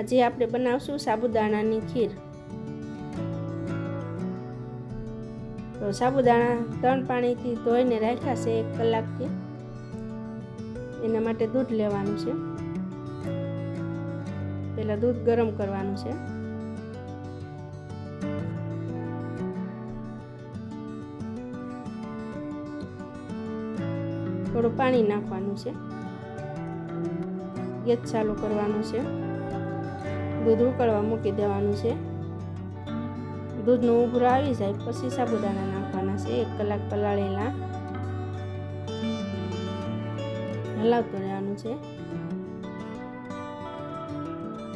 આજે આપણે બનાવશું સાબુદાણાની ખીર. તો સાબુદાણા ત્રણ પાણીથી ધોઈને રાખ્યા છે એક કલાકથી. એના માટે દૂધ લેવાનું છે. પહેલાં દૂધ ગરમ કરવાનું છે. થોડું પાણી નાખવાનું છે. ગેસ ચાલુ કરવાનું છે. દૂધ ઉકળવા મૂકી દેવાનું છે. દૂધનું ઉભરો આવી જાય પછી સાબુદાણા નાખવાના છે, એક કલાક પલાળેલા. હલાવતું રહેવાનું છે.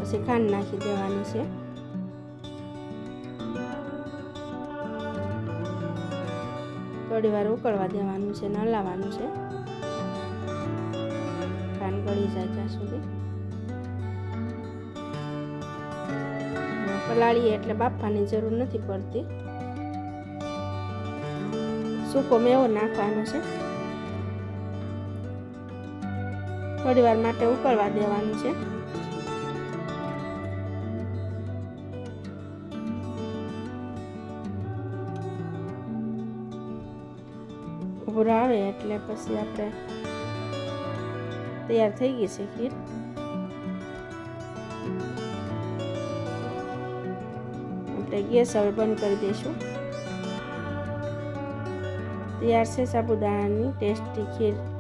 પછી ખાંડ નાખી દેવાની છે. થોડી વાર ઉકળવા દેવાનું છે ને હલાવવાનું છે. ખાંડ ગળી જાય ત્યાં સુધી. પલાળીએ એટલે બાફવાની જરૂર નથી પડતી. સૂકો મેવો નાખવાનો છે. થોડી વાર માટે ઉકળવા દેવાનું છે. ઉભરો આવે એટલે પછી આપણે તૈયાર થઈ ગઈ છે ખીર. આપણે ગેસ હવે બંધ કરી દઈશું તૈયાર છે સાબુદાણાની ટેસ્ટી ખીર.